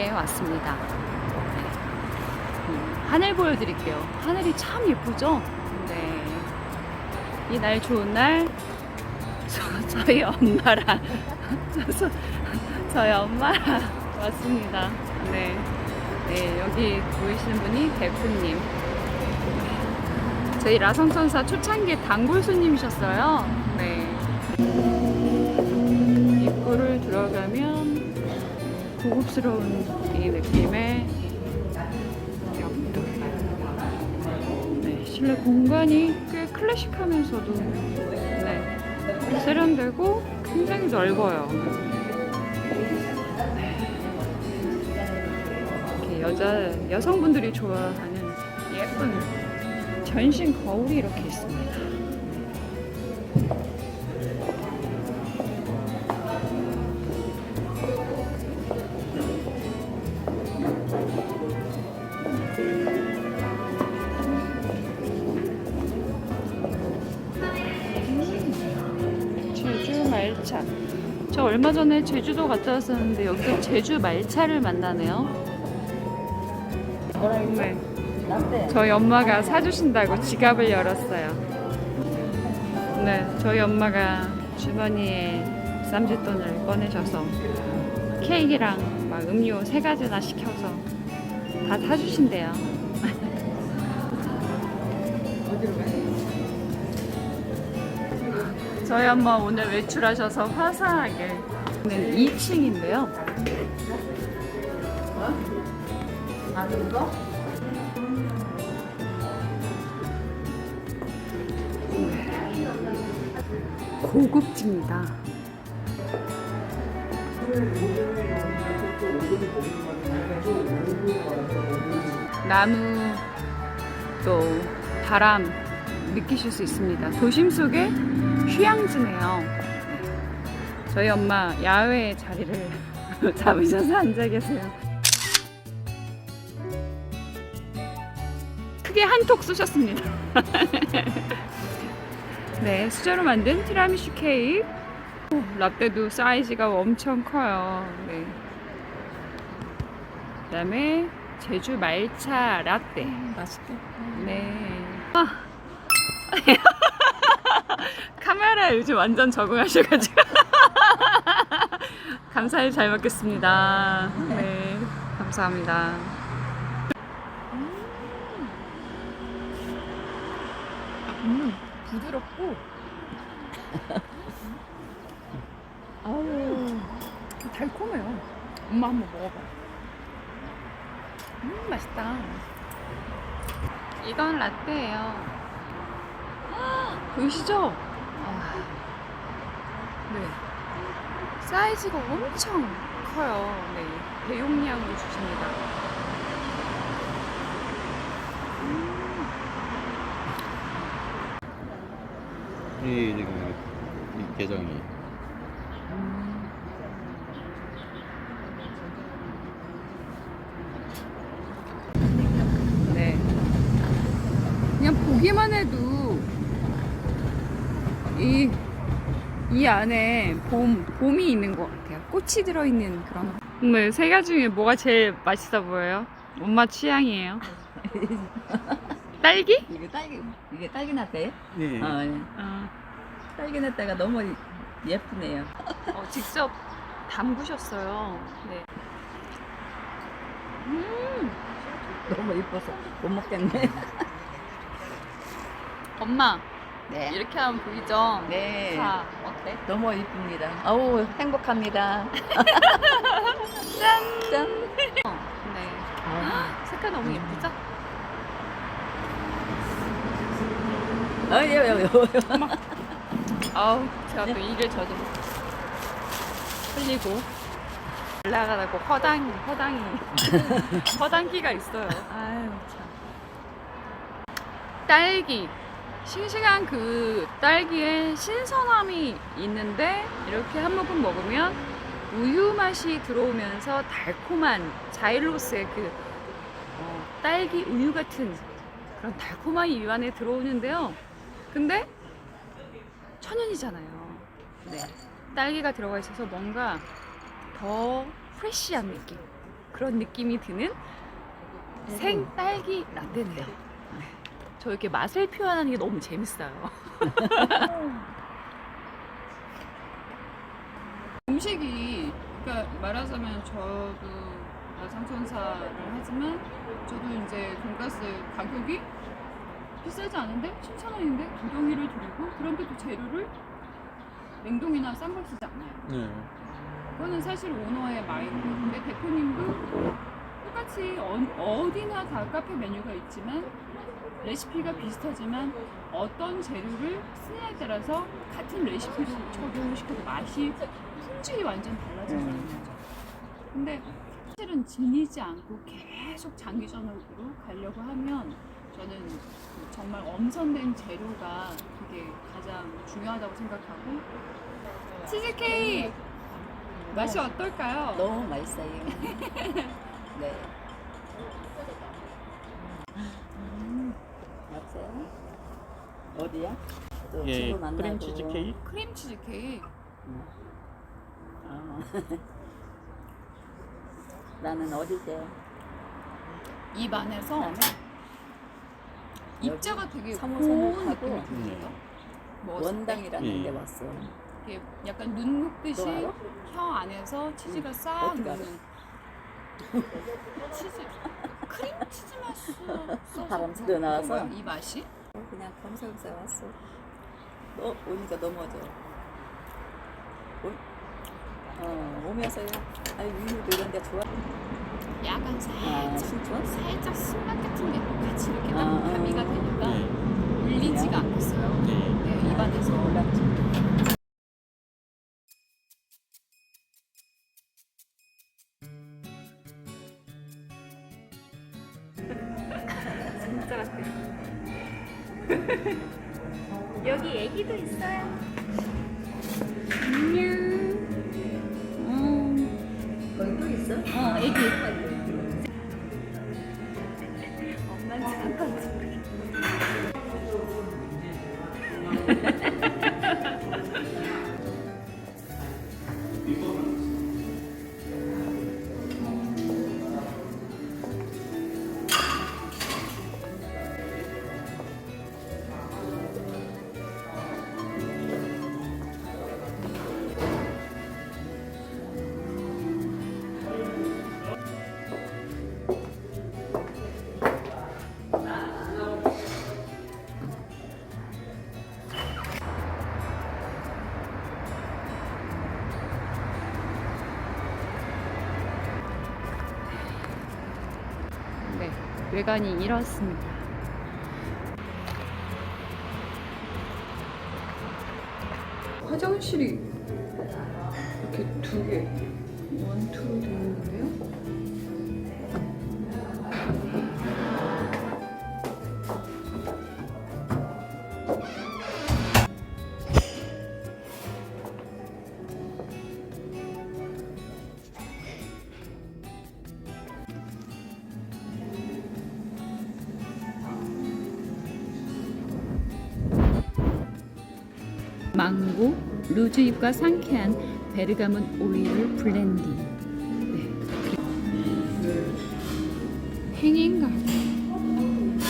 네, 왔습니다. 네. 음, 하늘 보여드릴게요. 하늘이 참 예쁘죠? 네. 이 날 좋은 날, 저, 저희 엄마랑, 저, 저희 엄마랑 왔습니다. 네. 네, 여기 보이시는 분이 대표님. 저희 라성천사 초창기 단골 손님이셨어요. 네. 입구를 들어가면 고급스러운 이 느낌의 벽돌. 네, 실내 공간이 꽤 클래식하면서도 네, 세련되고 굉장히 넓어요. 네. 이렇게 여자 여성분들이 좋아하는 예쁜 전신 거울이 이렇게 있습니다. 얼마 전에 제주도 갔다 왔었는데 여기서 제주 말차를 만나네요. 네. 저희 엄마가 사주신다고 지갑을 열었어요. 네, 저희 엄마가 주머니에 쌈짓돈을 꺼내셔서 케이크랑 막 음료 세 가지나 시켜서 다 사주신대요. 저희 엄마 오늘 외출하셔서 화사하게. 는 2층인데요. 아, 그거? 고급집니다. 나무 또 바람 느끼실 수 있습니다. 도심 속의 휴양지네요. 네. 저희 엄마 야외에 자리를 잡으셔서 앉아 계세요. 크게 한톡 쏘셨습니다. 네, 수저로 만든 티라미슈 케이크. 오, 라떼도 사이즈가 엄청 커요. 네. 그다음에 제주 말차 라떼. 맛있겠다. 네. 아. 카메라 요즘 완전 적응하셔가지고. 감사히 잘 먹겠습니다. 네, 감사합니다. 음, 부드럽고. 아우, 달콤해요. 엄마 한번 먹어봐. 음, 맛있다. 이건 라떼예요. 보이시죠? 아, 네. 사이즈가 엄청 커요. 네. 대용량으로 주십니다. 이 지금 이 계정이 네. 그냥 보기만 해도 이, 이 안에 봄, 봄이 있는 것 같아요. 꽃이 들어있는 그런. 네, 세 가지 중에 뭐가 제일 맛있어 보여요? 엄마 취향이에요. 딸기? 이게 딸기, 이게 딸기 나떼? 네. 어, 예. 어, 딸기 나떼가 너무 예쁘네요. 어, 직접 담그셨어요. 네. 음, 너무 예뻐서 못 먹겠네. 엄마, 네. 이렇게 하면 보이죠? 네. 자, 어때? 너무 예쁩니다. 아우, 행복합니다. 짠! 짠. 어, 네. 아, 색깔 너무 예쁘죠? 아, 예, 예, 예. 아우, 제가 또 이를 저도 흘리고 올라가다고 허당, 허당이, 허당기가 있어요. 아유, 참. 딸기. 싱싱한 그 딸기에 신선함이 있는데 이렇게 한 모금 먹으면 우유 맛이 들어오면서 달콤한 자일로스의 그 어, 딸기 우유 같은 그런 달콤함이 입 안에 들어오는데요. 근데 천연이잖아요. 네. 딸기가 들어가 있어서 뭔가 더 프레쉬한 느낌. 그런 느낌이 드는 생 딸기 라떼인데요. 네. 저 이렇게 맛을 표현하는 게 너무 재밌어요. 음식이 그러니까 말하자면 저도 상천사를 하지만 저도 이제 돈가스 가격이 비싸지 않은데 7,000원인데 두 덩이를 드리고 그런데 또 재료를 냉동이나 싼 걸 쓰지 않아요. 네. 그거는 사실 오너의 마인드. 근데 대표님도 똑같이 어, 디나다 카페 메뉴가 있지만 레시피가 비슷하지만 어떤 재료를 쓰냐에 따라서 같은 레시피로 적용시켜도 맛이 품질이 완전 달라진다는 음. 거죠. 근데 사실은 질리지 않고 계속 장기전으로 가려고 하면 저는 그 정말 엄선된 재료가 그게 가장 중요하다고 생각하고 치즈케이크 맛이 어떨까요? 너무 맛있어요. 네. 여보세요? 어디야? 또 예, 친구 만나고. 크림 치즈 케이크. 크림 치즈 케이크 어. 나는 어릴 때 입 안에서 나는 입자가 되게 사모사모 고운 하고 느낌이 들어요. 원당이라는 예. 데 왔어. 이렇게 약간 눈 녹듯이 알아? 혀 안에서 치즈가 싹 어떻게? 녹는 치즈 크림 치즈 맛이 바람 들어 나와서? 그런 거야, 이 맛이 어, 그냥 검색사 왔어. 너 오니까 넘어져. 오, 어, 오면서 아유 위유도 이런 데 좋아. 약간 아, 살짝 신촌? 살짝 신맛 같은 게또 같이 이렇게 딱 아, 아. 가미가 되니까 네. 물리지가 않겠어요. 네. 네, 입안에서 몰랐지. 진짜 같아. 여기 애기도 있어요. 안녕. 어, 거기 또 있어? 어 애기. 외관이 이렇습니다. 화장실이 이렇게 두 개, 원투로 되어 있는데요. 망고, 루즈잎과 상쾌한 베르가몬 오일을 블렌딩. 네. 행인가? 음.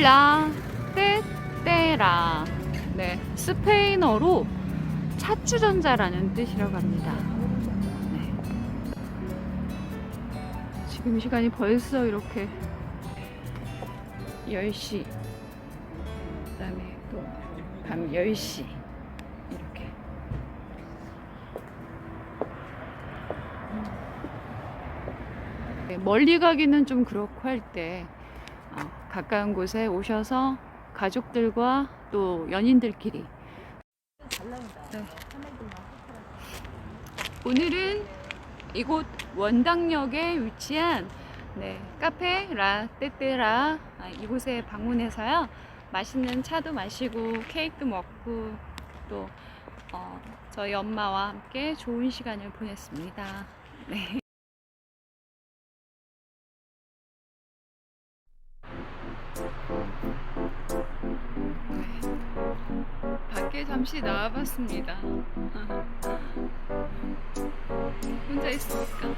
라 떼떼라. 네, 스페인어로 차주전자라는 뜻이라고 합니다. 네. 지금 시간이 벌써 이렇게 10시, 그 다음에 또 밤 10시, 이렇게. 네, 멀리 가기는 좀 그렇고 할 때, 어, 가까운 곳에 오셔서 가족들과 또 연인들끼리. 네. 오늘은 이곳 원당역에 위치한 네, 카페 라떼떼라 아, 이곳에 방문해서요 맛있는 차도 마시고 케이크도 먹고 또 어, 저희 엄마와 함께 좋은 시간을 보냈습니다. 네. 잠시 나와봤습니다. 혼자 있으니까.